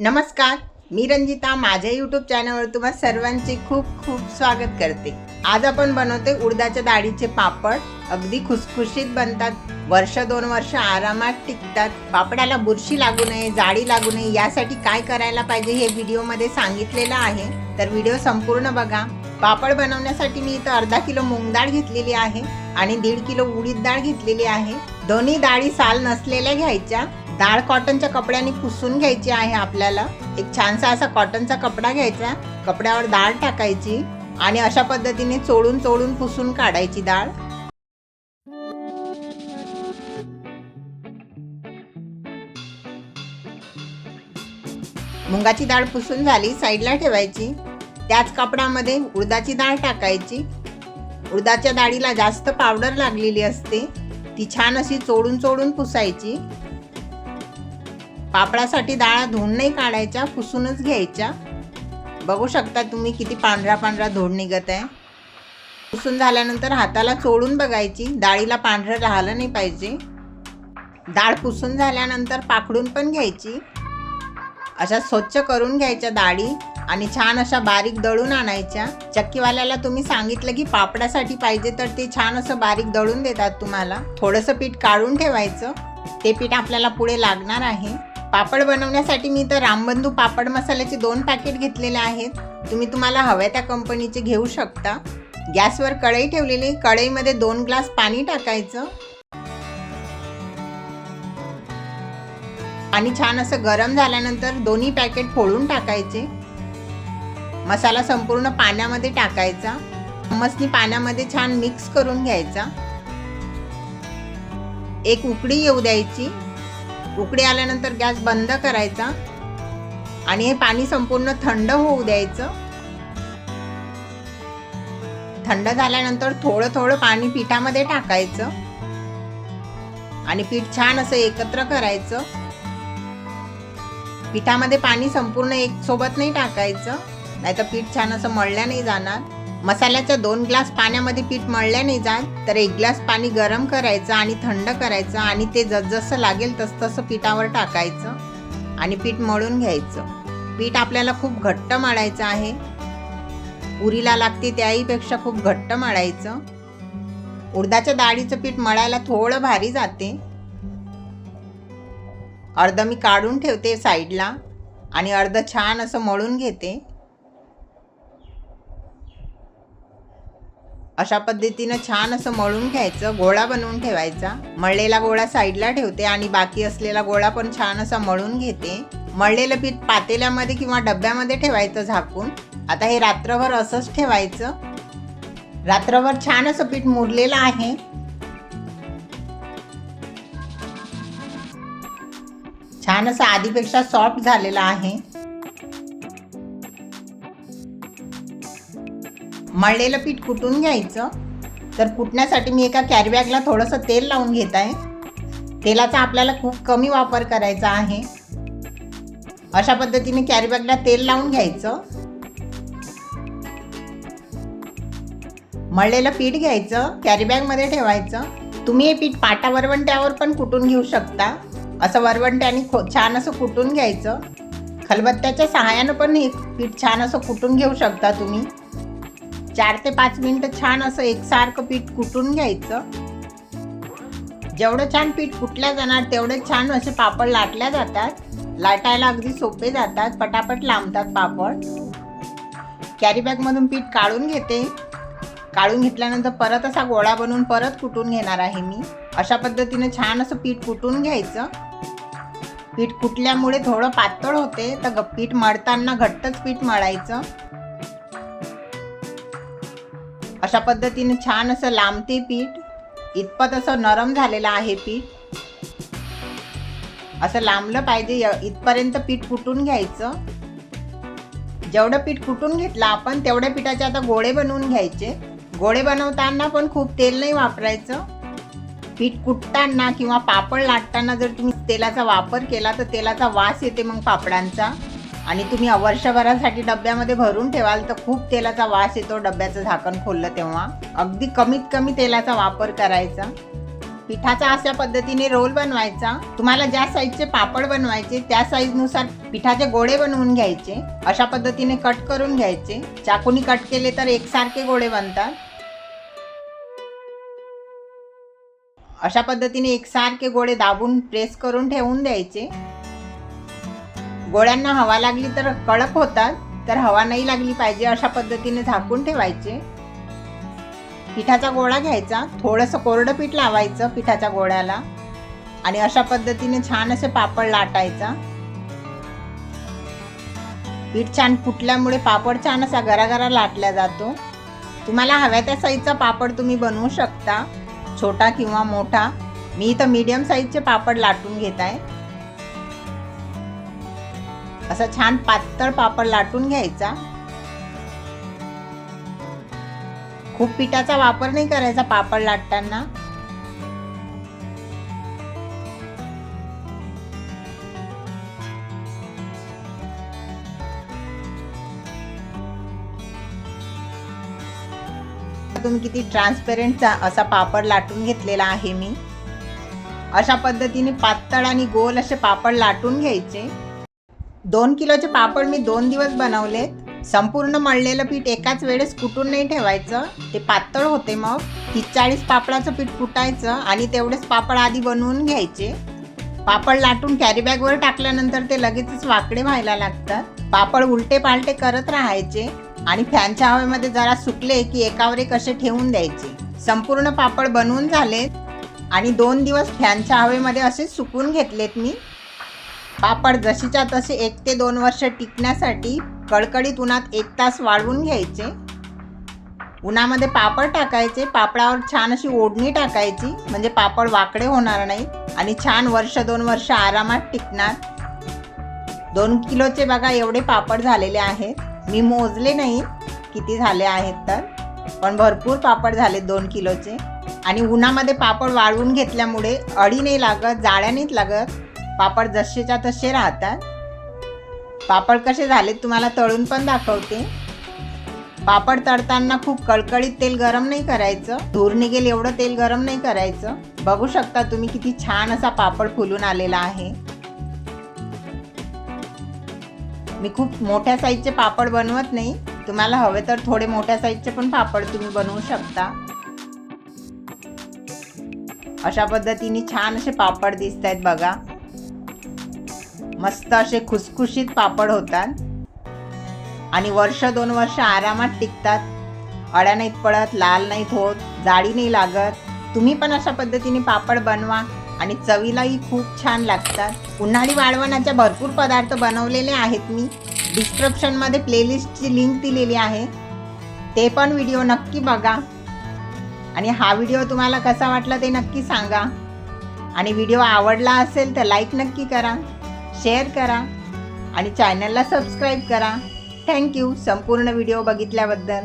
नमस्कार मी रंजिता माझ्या यूट्यूब चॅनलवर तुम्हा सर्वांचे खूप खूप स्वागत करते. आज आपण बनवते उडदाच्या डाळीचे पापड. अगदी खुसखुशीत बनतात. वर्ष दोन वर्ष आरामात टिकतात. पापडाला बुरशी लागू नये जाळी लागू नये यासाठी काय करायला पाहिजे हे व्हिडिओमध्ये सांगितलेलं आहे. तर व्हिडिओ संपूर्ण बघा. पापड बनवण्यासाठी मी इथं अर्धा किलो मूग डाळ घेतलेली आहे आणि दीड किलो उडीद डाळ घेतलेली आहे. दोन्ही डाळी साल नसलेल्या घ्यायच्या. डाळ कॉटनच्या कपड्याने पुसून घ्यायची आहे आपल्याला. एक छानसा असा कॉटनचा कपडा घ्यायचा. कपड्यावर डाळ टाकायची आणि अशा पद्धतीने चोळून चोळून पुसून काढायची डाळ. मुंगाची डाळ पुसून झाली साईडला ठेवायची. त्याच कपड्यामध्ये उडदाची डाळ टाकायची. उडदाच्या डाळीला जास्त पावडर लागलेली असते. ती छान अशी चोडून चोडून पुसायची. पापडासाठी डाळा धुवून नाही काढायच्या पुसूनच घ्यायच्या. बघू शकता तुम्ही किती पांढरा पांढरा धोड निघत आहे. पुसून झाल्यानंतर हाताला चोळून बघायची डाळीला पांढरं राहिलं नाही पाहिजे. डाळ पुसून झाल्यानंतर पाकडून पण घ्यायची. अशा स्वच्छ करून घ्यायच्या डाळी आणि छान अशा बारीक दळून आणायच्या. चक्कीवाल्याला तुम्ही सांगितलं की पापडासाठी पाहिजे तर ते छान असं बारीक दळून देतात तुम्हाला. थोडंसं पीठ काढून ठेवायचं. ते पीठ आपल्याला पुढे लागणार आहे. पापड बनवण्यासाठी मी तर रामबंधू पापड मसाल्याचे दोन पॅकेट घेतलेले आहेत. तुम्ही तुम्हाला हव्या त्या कंपनीचे घेऊ शकता. गॅसवर कढई ठेवलेली कढईमध्ये दोन ग्लास पाणी टाकायचं. पाणी छान असं गरम झाल्यानंतर दोन्ही पॅकेट फोडून टाकायचे. मसाला संपूर्ण पाण्यामध्ये टाकायचा. चम्मचनी पाण्यामध्ये छान मिक्स करून घ्यायचा. एक उकडी येऊ द्यायची. उकडी आल्यानंतर गॅस बंद करायचा आणि हे पाणी संपूर्ण थंड होऊ द्यायचं. थंड झाल्यानंतर थोडं थोडं पाणी पिठामध्ये टाकायचं आणि पीठ छान असं एकत्र करायचं. पिठामध्ये पाणी संपूर्ण एक सोबत नाही टाकायचं नाहीतर पीठ छान असं मळल्या नाही जाणार. मसाल्याचं दोन ग्लास पाण्यामध्ये पीठ मळल्या नाही जात तर एक ग्लास पाणी गरम करायचं आणि थंड करायचं आणि ते जसजसं लागेल तसतसं पिठावर टाकायचं आणि पीठ मळून घ्यायचं. पीठ आपल्याला खूप घट्ट मळायचं आहे. पुरीला लागते त्याहीपेक्षा खूप घट्ट मळायचं. उडदाच्या डाळीचं पीठ मळायला थोडं भारी जाते. अर्ध मी काढून ठेवते साईडला आणि अर्ध छान असं मळून घेते. अशा पद्धतीनं छान असं मळून घ्यायचं गोळा बनवून ठेवायचा. मळलेला गोळा साईडला ठेवते आणि बाकी असलेला गोळा पण छान असा मळून घेते. मळलेलं पीठ पातेल्यामध्ये किंवा डब्यामध्ये ठेवायचं झाकून. आता हे रात्रभर असंच ठेवायचं. रात्रभर छान असं पीठ मुरलेलं आहे. छान असं आधीपेक्षा सॉफ्ट झालेलं आहे. मळलेलं पीठ कुटून घ्यायचं. तर कुटण्यासाठी मी एका कॅरीबॅगला थोडंसं तेल लावून घेत आहे. तेलाचा आपल्याला खूप कमी वापर करायचा आहे. अशा पद्धतीने कॅरीबॅगला तेल लावून घ्यायचं. मळलेलं पीठ घ्यायचं कॅरीबॅगमध्ये ठेवायचं. तुम्ही हे पीठ पाटा वरवंट्यावर पण कुटून घेऊ शकता. असं वरवंट्याने खो छान असं कुटून घ्यायचं. खलबत्त्याच्या सहाय्यानं पण हे पीठ छान असं कुटून घेऊ शकता तुम्ही. चार ते पाच मिनटं छान असं एकसारखं पीठ कुटून घ्यायचं. जेवढं छान पीठ कुटल्या जाणार तेवढे छान असे पापड लाटल्या जातात. लाटायला अगदी सोपे जातात पटापट लांबतात पापड. कॅरीबॅगमधून पीठ काढून घेते. काढून घेतल्यानंतर परत असा गोळा बनवून परत कुटून घेणार आहे मी. अशा पद्धतीने छान असं पीठ कुटून घ्यायचं. पीठ कुटल्यामुळे थोडं पातळ होते तर पीठ मळताना घट्टच पीठ मळायचं. अशा पद्धतीने छान असं लांबते पीठ इतपत असं नरम झालेलं आहे पीठ. असं लांबलं पाहिजे इथपर्यंत पीठ कुटून घ्यायचं. जेवढं पीठ कुटून घेतलं आपण तेवढ्या पिठाचे आता गोळे बनवून घ्यायचे. गोळे बनवताना पण खूप तेल नाही वापरायचं. पीठ कुटताना किंवा पापड लाटताना जर तुम्ही तेलाचा वापर केला तर तेलाचा वास येते मग पापडांचा. आणि तुम्ही वर्षभरासाठी डब्यामध्ये भरून ठेवाल तर खूप तेलाचा वास येतो. डब्याचं झाकण खोललं तेव्हा. अगदी कमीत कमी तेलाचा वापर करायचा. पिठाचा अशा पद्धतीने रोल बनवायचा. तुम्हाला ज्या साईजचे पापड बनवायचे त्या साईजनुसार पिठाचे गोळे बनवून घ्यायचे. अशा पद्धतीने कट करून घ्यायचे. चाकूनी कट केले तर एकसारखे गोळे बनतात. अशा पद्धतीने एकसारखे गोळे दाबून प्रेस करून ठेवून द्यायचे. गोळ्यांना हवा लागली तर कडक होतात तर हवा नाही लागली पाहिजे अशा पद्धतीने झाकून ठेवायचे. पिठाचा गोळा घ्यायचा थोडंसं कोरडं पीठ लावायचं पिठाच्या गोळ्याला आणि अशा पद्धतीने छान असे पापड लाटायचा. पीठ छान फुटल्यामुळे पापड छान असा गरागरा लाटला जातो. तुम्हाला हव्या त्या साईजचा पापड तुम्ही बनवू शकता छोटा किंवा मोठा. मी इथं मीडियम साईजचे पापड लाटून घेत आहे. असा छान पातळ पापड लाटून घ्यायचा. खूप पिठाचा वापर नाही करायचा पापड लाटताना. तुम्ही किती ट्रान्सपेरंटचा असा पापड लाटून घेतलेला आहे मी. अशा पद्धतीने पातळ आणि गोल असे पापड लाटून घ्यायचे. दोन किलोचे पापड मी दोन दिवस बनवलेत संपूर्ण मळलेलं पीठ एकाच वेळेस कुटून नाही ठेवायचं. ते पातळ होते मग. तीस चाळीस पापडाचं पीठ कुटायचं आणि तेवढेच पापड आधी बनवून घ्यायचे. पापड लाटून कॅरीबॅगवर टाकल्यानंतर ते लगेचच वाकडे व्हायला लागतात. पापड उलटे पालटे करत राहायचे आणि फॅनच्या हवेमध्ये जरा सुकले की एकावर एक असे ठेवून द्यायचे. संपूर्ण पापड बनवून झालेत आणि दोन दिवस फॅनच्या हवेमध्ये असे सुकून घेतलेत मी. पापड जशीच्या तसे एक ते दोन वर्ष टिकण्यासाठी कडकडीत उन्हात एक तास वाळवून घ्यायचे. उन्हामध्ये पापड टाकायचे. पापडावर छान अशी ओढणी टाकायची. म्हणजे पापड वाकडे होणार नाही आणि छान वर्ष दोन वर्ष आरामात टिकणार. दोन किलोचे बघा एवढे पापड झालेले आहेत. मी मोजले नाही किती झाले आहेत तर. पण भरपूर पापड झाले दोन किलोचे. आणि उन्हामध्ये पापड वाळवून घेतल्यामुळे अडी नाही लागत जाळ्या नाहीत लागत. पापड जसेच्या तसे राहतात. पापड कसे झालेत तुम्हाला तळून पण दाखवते. पापड तळताना खूप कळकळीत तेल गरम नाही करायचं. धूर निघेल एवढं तेल गरम नाही करायचं. बघू शकता तुम्ही किती छान असा पापड फुलून आलेला आहे. मी खूप मोठ्या साईजचे पापड बनवत नाही. तुम्हाला हवे तर थोडे मोठ्या साईजचे पण पापड तुम्ही बनवू शकता. अशा पद्धतीने छान असे पापड दिसत आहेत बघा. मस्त असे खुसखुशीत पापड होतात. आणि वर्ष दोन वर्ष आरामात टिकतात. अड्या नाहीत पडत लाल नाहीत होत जाळी नाही लागत. तुम्ही पण अशा पद्धतीने पापड बनवा आणि चवीलाही खूप छान लागतात. उन्हाळी वाळवणाच्या भरपूर पदार्थ बनवलेले आहेत मी. डिस्क्रिप्शनमध्ये प्लेलिस्टची लिंक दिलेली आहे. ते पण व्हिडिओ नक्की बघा. आणि हा व्हिडिओ तुम्हाला कसा वाटला ते नक्की सांगा. आणि व्हिडिओ आवडला असेल तर लाईक नक्की करा. शेअर करा आणि चॅनलला सबस्क्राईब करा. थँक्यू संपूर्ण व्हिडिओ बघितल्याबद्दल.